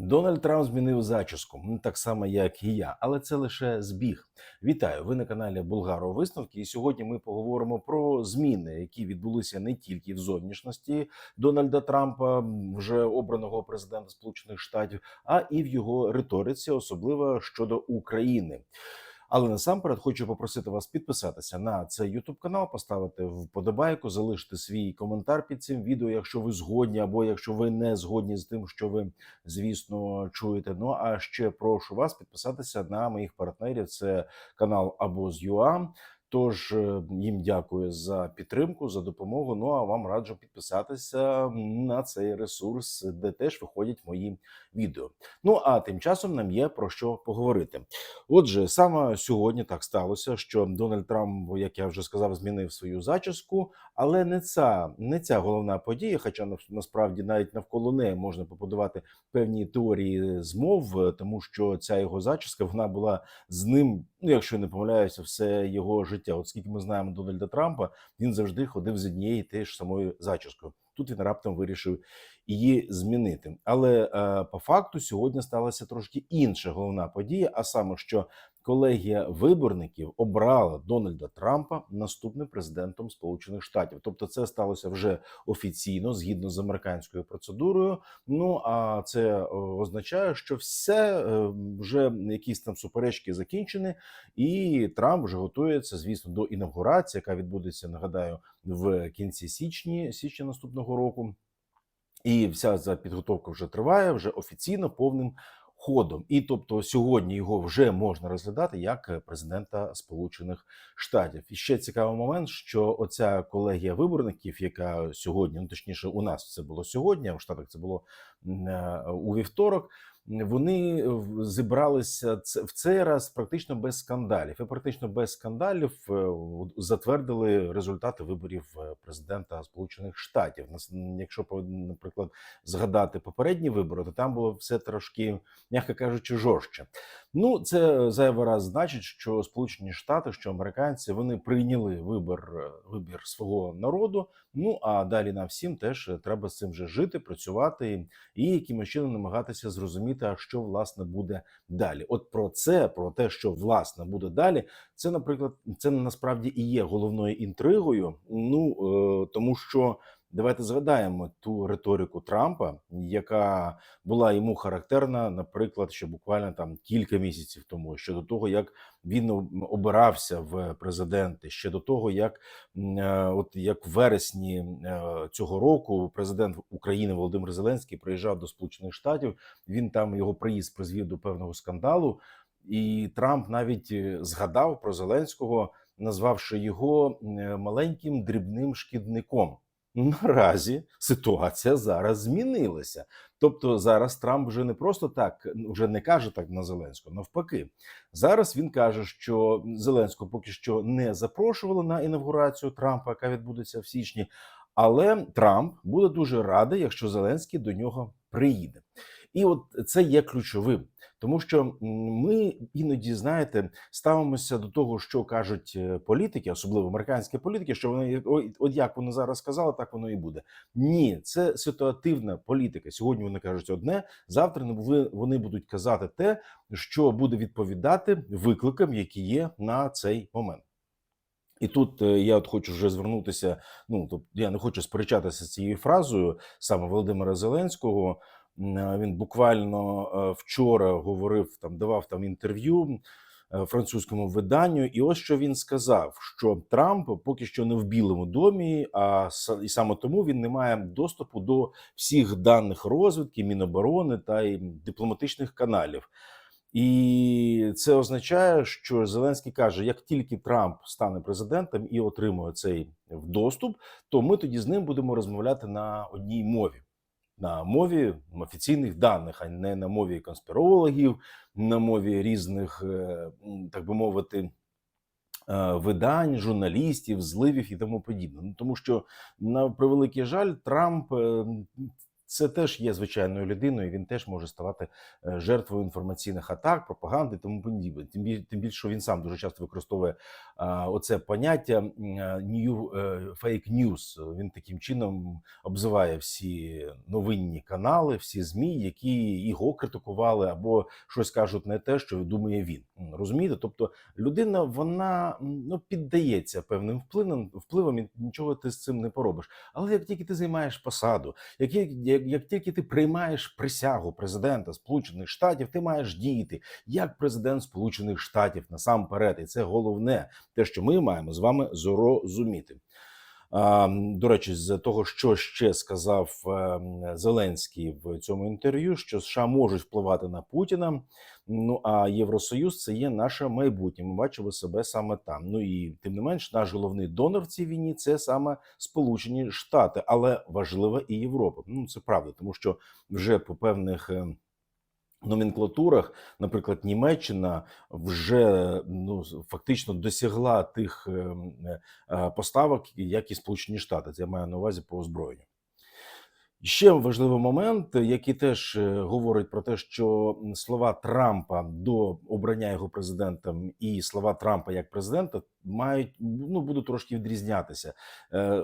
Дональд Трамп змінив зачіску, ну, так само як і я, але це лише збіг. Вітаю! Ви на каналі Булгаро Висновки. І сьогодні ми поговоримо про зміни, які відбулися не тільки в зовнішності Дональда Трампа, вже обраного президента Сполучених Штатів, а і в його риториці, особливо щодо України. Але насамперед хочу попросити вас підписатися на цей YouTube канал, поставити вподобайку, залишити свій коментар під цим відео, якщо ви згодні, або якщо ви не згодні з тим, що ви звісно чуєте. Ну а ще прошу вас підписатися на моїх партнерів. Це канал Абоз.ua. Тож е, їм дякую за підтримку, за допомогу. Ну а вам раджу підписатися на цей ресурс, де теж виходять мої відео. Ну а тим часом нам є про що поговорити. Отже, саме сьогодні так сталося, що Дональд Трамп, як я вже сказав, змінив свою зачіску, але не ця не ця головна подія. Хоча на- насправді навіть навколо неї можна побудувати певні теорії змов, тому що ця його зачіска вона була з ним. Ну, якщо не помиляюся, все його життя. От скільки ми знаємо Дональда Трампа, він завжди ходив з однією тією ж самою зачіскою. Тут він раптом вирішив її змінити. Але е, по факту сьогодні сталася трошки інша головна подія, а саме, що колегія виборників обрала Дональда Трампа наступним президентом Сполучених Штатів. Тобто, це сталося вже офіційно, згідно з американською процедурою. Ну а це е, означає, що все е, вже якісь там суперечки закінчені, і Трамп вже готується, звісно, до інавгурації, яка відбудеться, нагадаю, в кінці січні, січня наступного року. І вся ця підготовка вже триває, вже офіційно повним ходом. І тобто сьогодні його вже можна розглядати як президента Сполучених Штатів. І ще цікавий момент, що оця колегія виборників, яка сьогодні, ну точніше, у нас це було сьогодні, а в Штатах це було е, у вівторок. Вони в- зібралися в цей раз практично без скандалів, і практично без скандалів е, затвердили результати виборів е, президента Сполучених Штатів. Якщо наприклад згадати попередні вибори, то там було все трошки, м'яко кажучи, жорстче. Ну це зайвий раз значить, що Сполучені Штати, що американці, вони прийняли вибір е, вибір свого народу. Ну а далі нам всім теж е, треба з цим же жити, працювати і якимось чином намагатися зрозуміти, а що власне буде далі. От про це, про те, що власне буде далі, це, наприклад, це насправді і є головною інтригою. Ну е, тому що. Давайте згадаємо ту риторику Трампа, яка була йому характерна, наприклад, ще буквально там кілька місяців тому, ще до того, як він обирався в президенти, ще до того, як е, от як в вересні е, цього року президент України Володимир Зеленський приїжджав до Сполучених Штатів. Він там його приїзд призвів до певного скандалу, і Трамп навіть е, згадав про Зеленського, назвавши його маленьким дрібним шкідником. Наразі ситуація зараз змінилася. Тобто зараз Трамп вже не просто так вже не каже так на Зеленського. Навпаки, зараз він каже, що Зеленського поки що не запрошували на інавгурацію Трампа, яка відбудеться в січні. Але Трамп буде дуже радий, якщо Зеленський до нього приїде. І от це є ключовим, тому що ми іноді знаєте ставимося до того, що кажуть е, політики, особливо американські політики, що вони от як вони зараз сказали, так воно і буде. Ні, це ситуативна політика. Сьогодні вони кажуть одне, завтра вони будуть казати те, що буде відповідати викликам, які є на цей момент. І тут е, я от хочу вже звернутися. Ну тобто я не хочу сперечатися з цією фразою саме Володимира Зеленського. Е, Він буквально е, вчора говорив там, давав там інтерв'ю французькому виданню, і ось що він сказав: що Трамп поки що не в Білому домі, а і саме тому він не має доступу до всіх даних розвідки, Міноборони та й дипломатичних каналів. І це означає, що Зеленський каже: як тільки Трамп стане президентом і отримує цей доступ, то ми тоді з ним будемо розмовляти на одній мові. На мові офіційних даних, а не на мові конспірологів, на мові різних, е, так би мовити, е, видань, журналістів, зливів і тому подібне. Ну тому що на превеликий жаль, Трамп е, це теж є звичайною людиною. Він теж може ставати е, жертвою інформаційних атак, пропаганди, тому подібне. Тим більше, тим більше, він сам дуже часто використовує оце поняття е, new е, fake news. Він таким чином обзиває всі новинні канали, всі змі, які його критикували або щось кажуть не те, що думає він. Розумієте? Тобто людина вона ну піддається певним впливам, впливам і нічого ти з цим не поробиш. Але як тільки ти займаєш посаду, як, як, як тільки ти приймаєш присягу президента Сполучених Штатів, ти маєш діяти як президент Сполучених Штатів насамперед, і це головне, те, що ми маємо з вами зрозуміти. До речі, з того, що ще сказав ем, Зеленський в цьому інтерв'ю, що США можуть впливати на Путіна. Ну а Євросоюз це є наше майбутнє. Ми бачимо себе саме там. Ну і тим не менш, наш головний донор в цій війні це саме Сполучені Штати, але важлива і Європа. Ну це правда, тому що вже по певних. Номенклатурах, наприклад, Німеччина вже ну фактично досягла тих е, е, поставок, як і Сполучені Штати. Це я маю на увазі по озброєнню. Ще важливий момент, який теж е, говорить про те, що слова Трампа до обрання його президентом і слова Трампа як президента мають ну будуть трошки відрізнятися.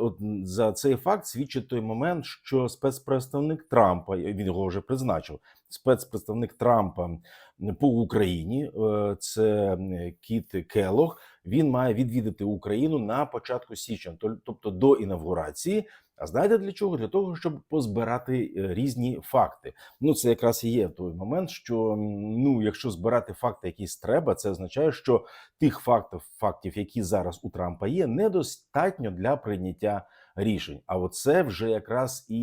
От за цей факт свідчить той момент, що спецпредставник Трампа він його вже призначив. Спецпредставник Трампа по Україні, е, це Кіт Келох. Він має відвідати Україну на початку січня, тобто до інавгурації. А знаєте для чого? Для того, щоб позбирати е, різні факти. Ну, це якраз і є той момент, що ну, якщо збирати факти якісь треба, це означає, що тих фактів, фактів, які зараз у Трампа є, недостатньо для прийняття рішень. А оце вже якраз і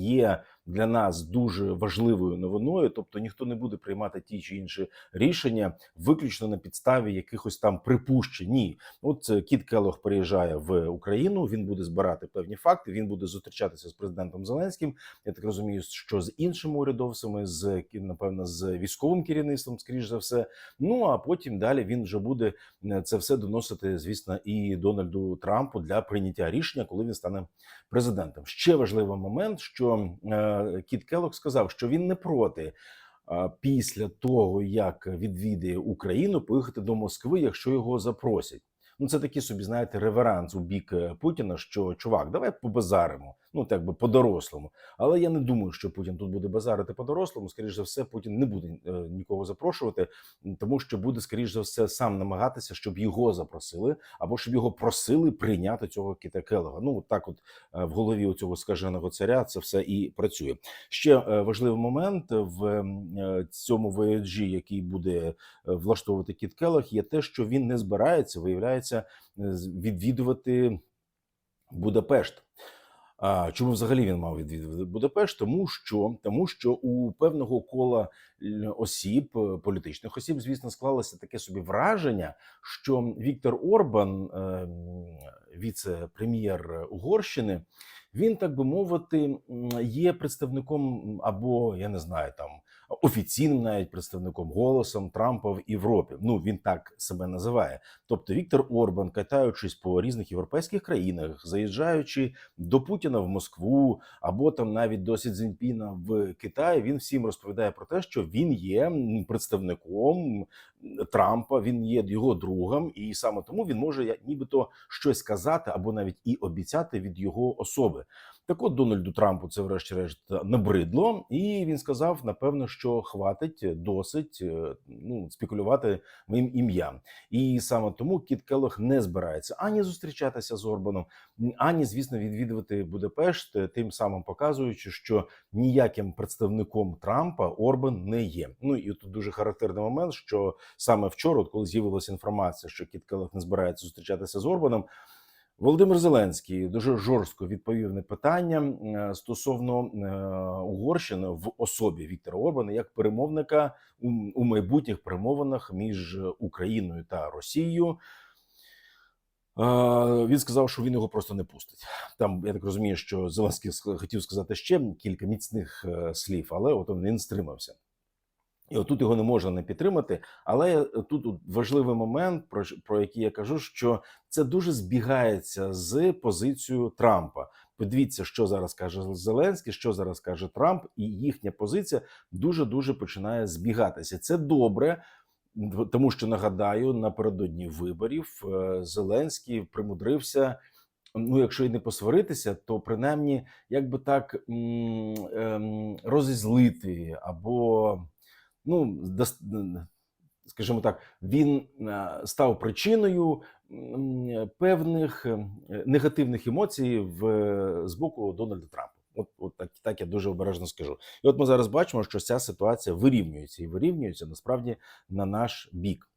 є для нас дуже важливою новиною. Тобто ніхто не буде приймати ті чи інші рішення виключно на підставі якихось там припущень. Ні, От е, Кіт Келох приїжджає в Україну. Він буде збирати певні факти. Він буде зустрічатися з президентом Зеленським. Я так розумію, що з іншими урядовцями, з напевно, з військовим керівництвом, скоріш за все. Ну а потім далі він вже буде е, це все доносити, звісно, і Дональду Трампу для прийняття рішення, коли він стане президентом. Ще важливий момент, що е, Кіт Келок сказав, що він не проти. Після того, як відвідає Україну, поїхати до Москви, якщо його запросять. Ну, це такий собі, знаєте, реверанс у бік е, Путіна, що чувак, давай побазаримо. Ну, так би по-дорослому. Але я не думаю, що Путін тут буде базарити по-дорослому. Скоріше за все, Путін не буде е, нікого запрошувати, тому що буде, скоріш за все, сам намагатися, щоб його запросили, або щоб його просили прийняти цього кіта Келега. Ну, так, от е, в голові у цього скаженого царя це все і працює. Ще е, важливий момент в е, цьому вояджі, який буде е, влаштовувати Кіт Келег, є те, що він не збирається, виявляється, відвідувати Будапешт. А чому взагалі він мав відвідувати Будапешт? Тому що тому, що у певного кола осіб, е, політичних осіб, звісно, склалося таке собі враження, що Віктор Орбан, е, віце-прем'єр Угорщини, він, так би мовити, є представником або я не знаю там офіційним навіть представником голосом Трампа в Європі. Ну він так себе називає. Тобто Віктор Орбан, катаючись по різних європейських країнах, заїжджаючи до Путіна в Москву або там навіть до Сі Цзіньпіна в Китаї, він всім розповідає про те, що він є представником Трампа, він є його другом, і саме тому він може нібито щось сказати або навіть і обіцяти від його особи. Так от Дональду Трампу це, врешті-решт, набридло, і він сказав: напевно, що хватить досить е, ну спекулювати моїм ім'ям. І саме тому Кіт Келох не збирається ані зустрічатися з Орбаном, ані, звісно, відвідувати Будапешт, тим самим показуючи, що ніяким представником Трампа Орбан не є. Ну і тут дуже характерний момент, що саме вчора, от коли з'явилася інформація, що Кіт Келох не збирається зустрічатися з Орбаном. Володимир Зеленський дуже жорстко відповів на питання е, стосовно е, Угорщини в особі Віктора Орбана як перемовника у, майбутніх перемовинах між Україною та Росією. Е, Він сказав, що він його просто не пустить. Там я так розумію, що Зеленський хотів сказати ще кілька міцних слів, але от він стримався. І отут його не можна не підтримати. Але тут важливий момент, про, про який я кажу, що це дуже збігається з позицією Трампа. Подивіться, що зараз каже Зеленський, що зараз каже Трамп, і їхня позиція дуже дуже починає збігатися. Це добре. Тому що нагадаю, напередодні виборів е, Зеленський примудрився. Ну, якщо і не посваритися, то принаймні, як би так ем, розізлити або ну скажімо так, він е, став причиною певних е, негативних емоцій в з боку Дональда Трампа. От, от так, так я дуже обережно скажу. І от ми зараз бачимо, що ця ситуація вирівнюється і вирівнюється насправді на наш бік.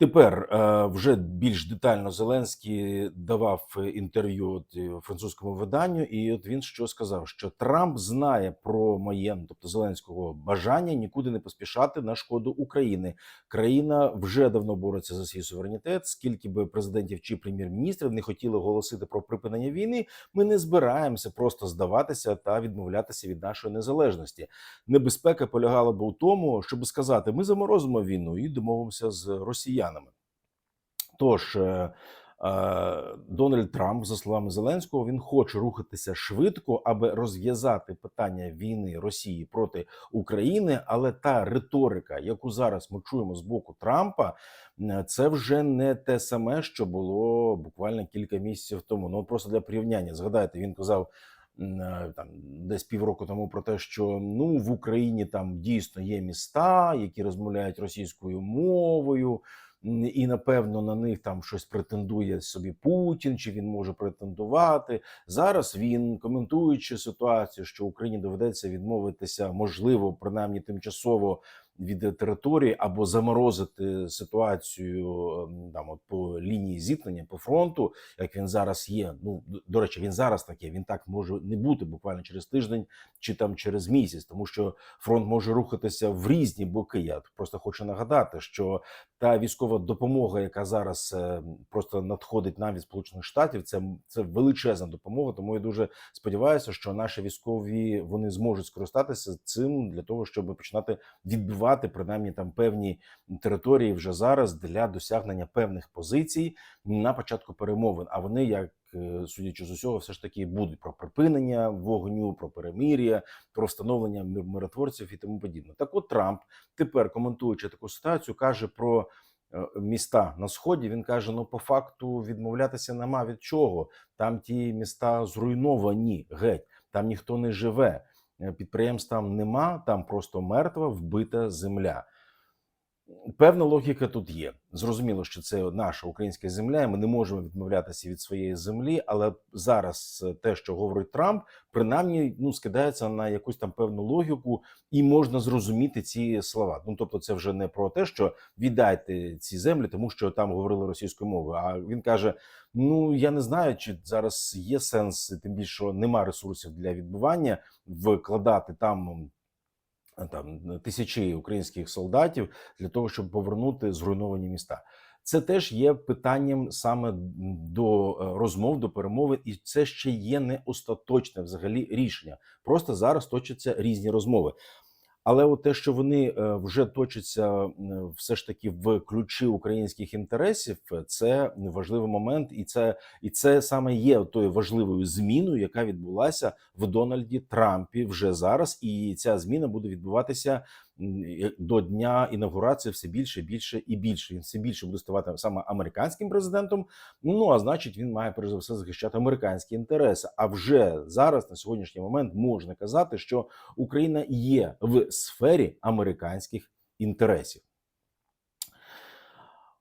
Тепер е, вже більш детально Зеленський давав інтерв'ю от, е, французькому виданню, і от він що сказав: що Трамп знає про моє, тобто Зеленського, бажання нікуди не поспішати на шкоду України. Країна вже давно бореться за свій суверенітет. Скільки би президентів чи прем'єр-міністрів не хотіли оголосити про припинення війни, ми не збираємося просто здаватися та відмовлятися від нашої незалежності. Небезпека полягала б у тому, щоб сказати: ми заморозимо війну і домовимося з росіянами. Тож е, е, Дональд Трамп, за словами Зеленського, він хоче рухатися швидко, аби розв'язати питання війни Росії проти України. Але та риторика, яку зараз ми чуємо з боку Трампа, е, це вже не те саме, що було буквально кілька місяців тому. Ну просто для порівняння. Згадайте, він казав. Там десь півроку тому про те, що ну в Україні там дійсно є міста, які розмовляють російською мовою, і напевно на них там щось претендує собі Путін, чи він може претендувати зараз. Він коментуючи ситуацію, що Україні доведеться відмовитися, можливо, принаймні тимчасово від території або заморозити ситуацію ем, там от по лінії зіткнення по фронту, як він зараз є. Ну до речі, він зараз так. Він так може не бути буквально через тиждень чи там через місяць, тому що фронт може рухатися в різні боки. Я просто хочу нагадати, що та військова допомога, яка зараз е, просто надходить нам від сполучених штатів, це це величезна допомога. Тому я дуже сподіваюся, що наші військові вони зможуть скористатися цим для того, щоб починати відбивати принаймні там певні території вже зараз для досягнення певних позицій на початку перемовин. А вони як. е, Судячи з усього, все ж таки будуть про припинення вогню, про перемир'я, про встановлення миротворців і тому подібне. Так, от Трамп тепер коментуючи таку ситуацію, каже про е, міста на сході. Він каже: ну по факту відмовлятися нема від чого. Там ті міста зруйновані геть, там ніхто не живе. Е, Підприємств там нема, там просто мертва вбита земля. Певна логіка тут є. Зрозуміло, що це наша українська земля. і Ми не можемо відмовлятися від своєї землі. Але зараз е, те, що говорить Трамп, принаймні ну скидається на якусь там певну логіку, і можна зрозуміти ці слова. Ну тобто, це вже не про те, що віддайте ці землі, тому що там говорили російською мовою. А він каже: Ну я не знаю, чи зараз є сенс, тим більше що нема ресурсів для відбування, вкладати там. Там тисячі українських солдатів для того, щоб повернути зруйновані міста. Це теж є питанням саме до е, розмов, до перемови, і це ще є не остаточне взагалі рішення. Просто зараз точаться різні розмови. Але от те, що вони е, вже точаться все ж таки в ключі українських інтересів, це важливий момент, і це і це саме є тою важливою зміною, яка відбулася в Дональді Трампі вже зараз. І ця зміна буде відбуватися до дня інаугурації все більше, більше і більше. Він все більше буде ставати саме американським президентом. Ну а значить, він має перш за все захищати американські інтереси. А вже зараз на сьогоднішній момент можна казати, що Україна є в сфері американських інтересів.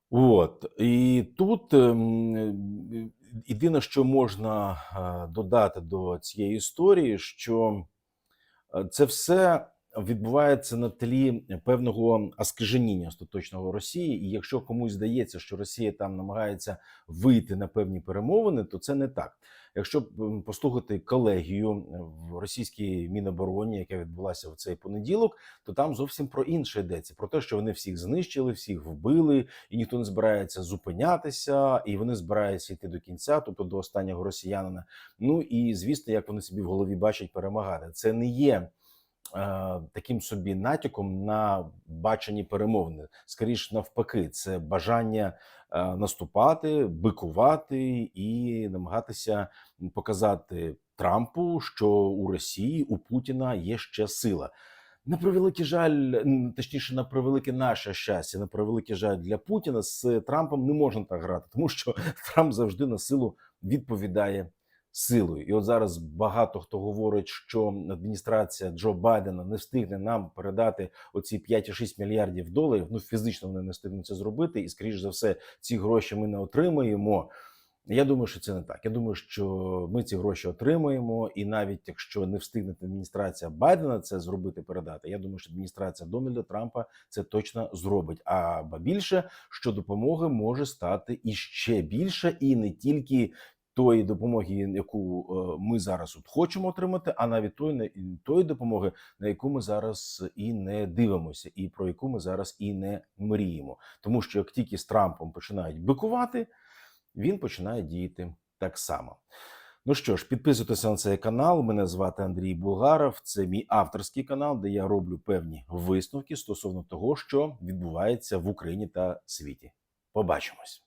От і тут ем, єдине, що можна е, додати до цієї історії, що е, це все відбувається на тлі певного аскаженіння остаточного Росії. І якщо комусь здається, що Росія там намагається вийти на певні перемовини, то це не так. Якщо послухати колегію в російській мінобороні, яка відбулася в цей понеділок, то там зовсім про інше йдеться: про те, що вони всіх знищили, всіх вбили, і ніхто не збирається зупинятися, і вони збираються йти до кінця, тобто до останнього росіянина. Ну і звісно, як вони собі в голові бачать перемагати. Це не є таким собі натяком на бачені перемовини. Скоріш навпаки, це бажання е, наступати, бикувати і намагатися показати Трампу, що у Росії у Путіна є ще сила. На превеликий жаль, точніше, на превелике наше щастя, на превеликий жаль для Путіна з Трампом не можна так грати, тому що Трамп завжди на силу відповідає силою. І от зараз багато хто говорить, що адміністрація Джо Байдена не встигне нам передати оці 5,6 мільярдів доларів. Ну фізично вони не встигнуть це зробити, і скоріш за все, ці гроші ми не отримаємо. Я думаю, що це не так. Я думаю, що ми ці гроші отримаємо, і навіть якщо не встигне адміністрація Байдена це зробити, передати. Я думаю, що адміністрація Дональда Трампа це точно зробить. А ба більше що допомоги може стати іще більше, і не тільки тої допомоги, яку е, ми зараз от хочемо отримати, а навіть тої тої допомоги, на яку ми зараз і не дивимося, і про яку ми зараз і не мріємо. Тому що як тільки з Трампом починають бикувати, він починає діяти так само. Ну що ж, підписуйтеся на цей канал. Мене звати Андрій Булгаров. Це мій авторський канал, де я роблю певні висновки стосовно того, що відбувається в Україні та світі. Побачимось.